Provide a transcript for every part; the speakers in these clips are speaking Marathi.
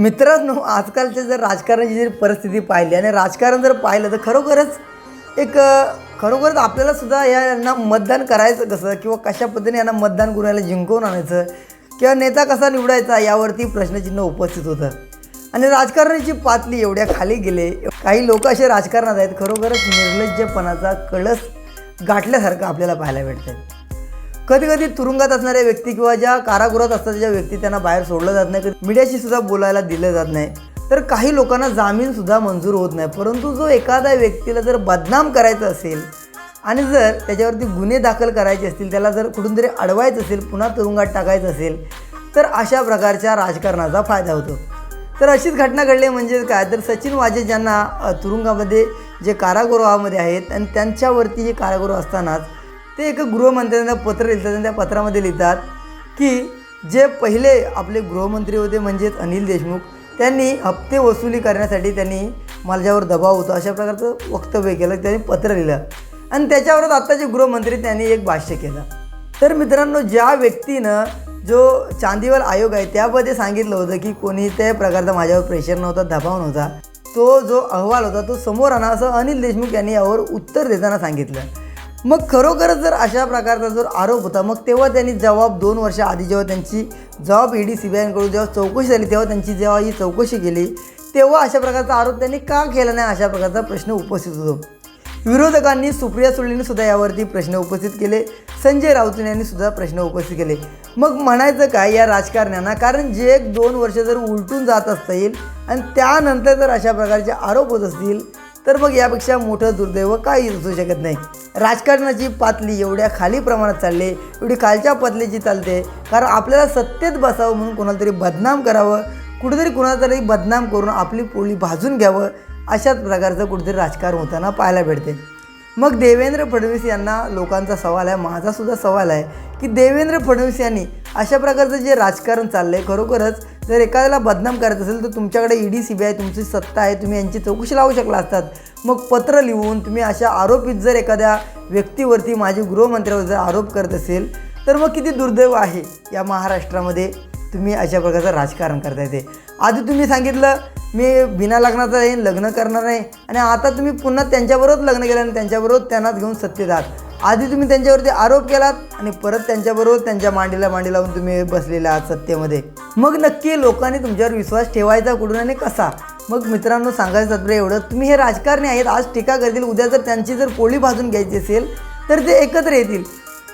मित्रांनो आजकालच्या जर राजकारणाची जर परिस्थिती पाहिली आणि राजकारण जर पाहिलं तर खरोखरच एक खरोखरच आपल्याला सुद्धा यांना मतदान करायचं कसं किंवा कशा पद्धतीने यांना मतदान करून याला जिंकवून आणायचं किंवा नेता कसा निवडायचा यावरती प्रश्नचिन्ह उपस्थित होतं. आणि राजकारणाची पातळी एवढ्या खाली गेले काही लोक असे राजकारणात आहेत खरोखरच निर्लज्जपणाचा कळस गाठल्यासारखं आपल्याला पाहायला भेटतं कधी कधी तुरुंगात असणाऱ्या व्यक्ती किंवा ज्या कारागृहात असतात ज्या व्यक्ती त्यांना बाहेर सोडलं जात नाही कधी मीडियाशी सुद्धा बोलायला दिलं जात नाही तर काही लोकांना जामीन सुद्धा मंजूर होत नाही. परंतु जो एखाद्या व्यक्तीला जर बदनाम करायचं असेल आणि जर त्याच्यावरती गुन्हे दाखल करायचे असतील त्याला जर कुठून तरी अडवायचं असेल पुन्हा तुरुंगात टाकायचं असेल तर अशा प्रकारच्या राजकारणाचा फायदा होतो. तर अशीच घटना घडली म्हणजे काय? तर सचिन वाजे ज्यांना तुरुंगामध्ये जे कारागृहामध्ये आहेत आणि त्यांच्यावरती जे कारागृह असतानाच ते एका गृहमंत्र्यांना पत्र लिहितात आणि त्या पत्रामध्ये लिहितात की जे पहिले आपले गृहमंत्री होते म्हणजेच अनिल देशमुख त्यांनी हप्ते वसुली करण्यासाठी त्यांनी माझ्यावर दबाव होता. अशा प्रकारचं वक्तव्य केलं त्यांनी पत्र लिहिलं. आणि त्याच्यावरच आत्ताचे गृहमंत्री त्यांनी एक भाष्य केलं. तर मित्रांनो ज्या व्यक्तीनं जो चांदीवाल आयोग आहे त्यामध्ये सांगितलं होतं की कोणत्याही प्रकारचा माझ्यावर प्रेशर नव्हता दबाव नव्हता. तो जो अहवाल होता तो समोर आणा असं अनिल देशमुख यांनी यावर उत्तर देताना सांगितलं. मग खरोखरच जर अशा प्रकारचा जर आरोप होता मग तेव्हा त्यांनी जबाब दोन वर्ष आधी जेव्हा त्यांची जबाब ईडी सी बी आयकडून जेव्हा चौकशी झाली तेव्हा त्यांची जेव्हा ही चौकशी केली तेव्हा अशा प्रकारचा आरोप त्यांनी का केला नाही अशा प्रकारचा प्रश्न उपस्थित होतो. विरोधकांनी सुप्रिया सुळेंनी सुद्धा यावरती प्रश्न उपस्थित केले संजय राऊत यांनी सुद्धा प्रश्न उपस्थित केले. मग म्हणायचं काय या राजकारण्यांना? कारण जे एक दोन वर्ष जर उलटून जात असता येईल आणि त्यानंतर जर अशा प्रकारचे आरोप होत असतील तर मग यापेक्षा मोठं दुर्दैव काही असू शकत नाही. राजकारणाची पातळी एवढ्या खाली प्रमाणात चालली एवढी खालच्या पातळीची चालते. कारण आपल्याला सत्तेत बसावं म्हणून कोणाला तरी बदनाम करावं कुठेतरी कुणाला तरी बदनाम करून आपली पोळी भाजून घ्यावं अशाच प्रकारचं कुठेतरी राजकारण होताना पाहायला भेटते. मग देवेंद्र फडणवीस यांना लोकांचा सवाल आहे माझासुद्धा सवाल आहे की देवेंद्र फडणवीस यांनी अशा प्रकारचं जे राजकारण चाललं आहे खरोखरच जर एखाद्याला बदनाम करायचं असेल तर तुमच्याकडे ईडी सी बी आय तुमची सत्ता आहे तुम्ही यांची चौकशी लावू शकला असतात. मग पत्र लिहून तुम्ही अशा आरोपीत जर एखाद्या व्यक्तीवरती माझी गृहमंत्र्यावर जर आरोप करत असेल तर मग किती दुर्दैव आहे? या महाराष्ट्रामध्ये तुम्ही अशा प्रकारचं राजकारण करता येते आधी तुम्ही सांगितलं मी बिना लग्नाचं आहे लग्न करणार नाही. आणि आता तुम्ही पुन्हा त्यांच्याबरोबर लग्न केलं आणि त्यांच्याबरोबर त्यांनाच घेऊन सत्तेत आहात. आधी तुम्ही त्यांच्यावरती आरोप केलात आणि परत त्यांच्याबरोबर त्यांच्या मांडीला मांडी लावून तुम्ही बसलेले आहात सत्तेमध्ये. मग नक्की लोकांनी तुमच्यावर विश्वास ठेवायचा कुठून आणि कसा? मग मित्रांनो सांगायचं तात्पर्य एवढं तुम्ही हे राजकारणी आहेत आज टीका करतील उद्या जर त्यांची जर पोळी भाजून घ्यायची असेल तर ते एकत्र येतील.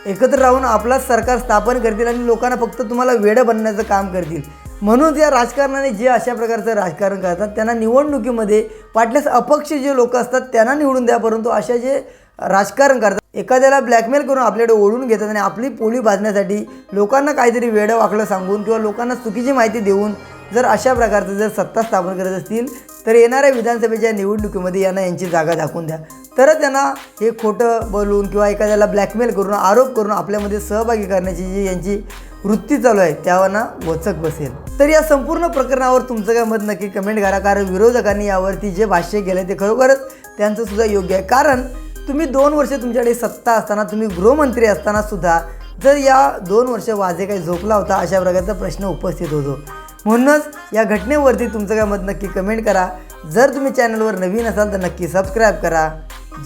एकत्र राहून आपलाच सरकार स्थापन करतील आणि लोकांना फक्त तुम्हाला वेडं बनण्याचं काम करतील. म्हणून या राजकारणाने जे अशा प्रकारचं राजकारण करतात त्यांना निवडणुकीमध्ये वाटल्यास अपक्ष जे लोक असतात त्यांना निवडून द्या परंतु अशा जे राजकारण करतात एखाद्याला ब्लॅकमेल करून आपल्याकडे ओढून घेतात आणि आपली पोळी भाजण्यासाठी लोकांना काहीतरी वेडं वाकलं सांगून किंवा लोकांना चुकीची माहिती देऊन जर अशा प्रकारचं जर सत्ता स्थापन करत असतील तर येणाऱ्या विधानसभेच्या निवडणुकीमध्ये यांना यांची जागा दाखवून द्या. तरच त्यांना हे खोटं बोलून किंवा एखाद्याला ब्लॅकमेल करून आरोप करून आपल्यामध्ये सहभागी करण्याची जी यांची वृत्ती चालू आहे त्यावरना वचक बसेल. तर या संपूर्ण प्रकरणावर तुमचं काय मत नक्की कमेंट करा कारण विरोधकांनी यावरती जे भाष्य केलं ते खरोखरच त्यांचं सुद्धा योग्य आहे. कारण तुम्ही दोन वर्ष तुमच्याकडे सत्ता असताना तुम्ही गृहमंत्री असताना सुद्धा जर या दोन वर्ष वाजे काही झोपला होता अशा प्रकारचा प्रश्न उपस्थित होतो. म्हणूनच या घटनेवरती तुमचं काय मत नक्की कमेंट करा. जर तुम्ही चॅनलवर नवीन असाल तर नक्की सबस्क्राईब करा.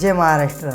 जय महाराष्ट्र.